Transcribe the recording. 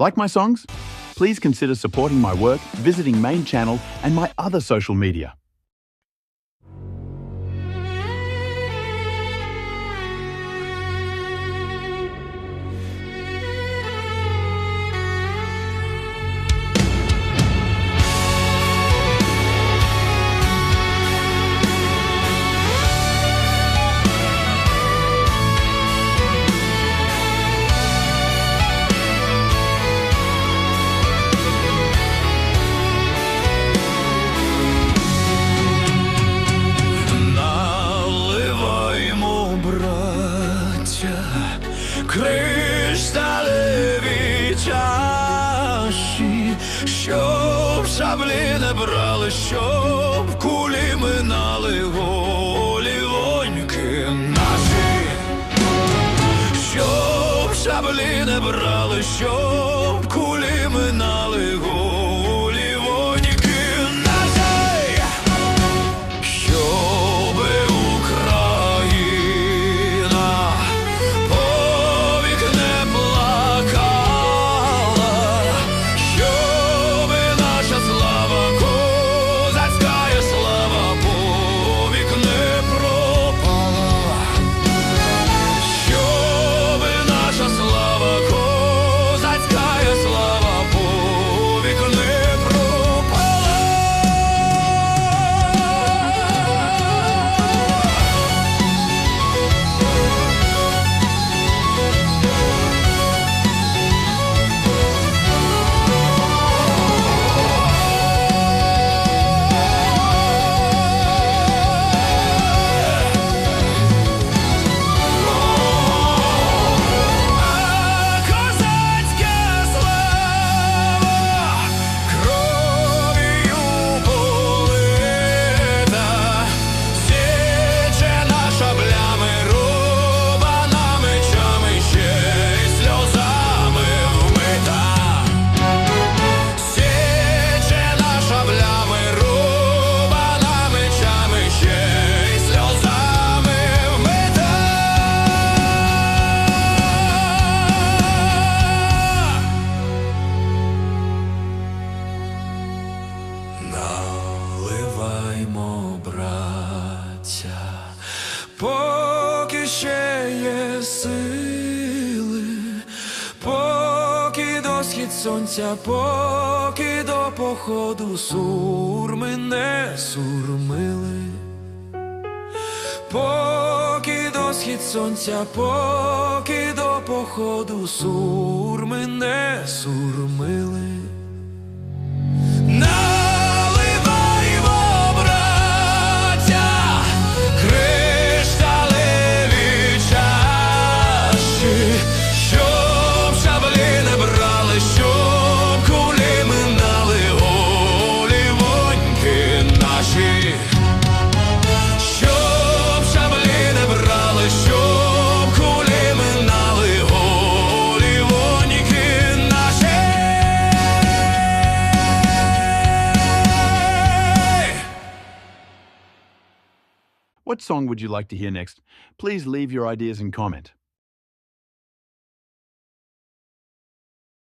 Like my songs? Please consider supporting my work, visiting main channel and my other social media. Кришталеві чаші, щоб шаблі не брали, щоб кулі минали голівоньки наші, щоб шаблі не брали, щоб кулі минали поки ще є сили, поки до схід сонця, поки до походу сурми не сурмили. Поки до схід сонця, поки до походу сурми не сурмили. What song would you like to hear next? Please leave your ideas and comment.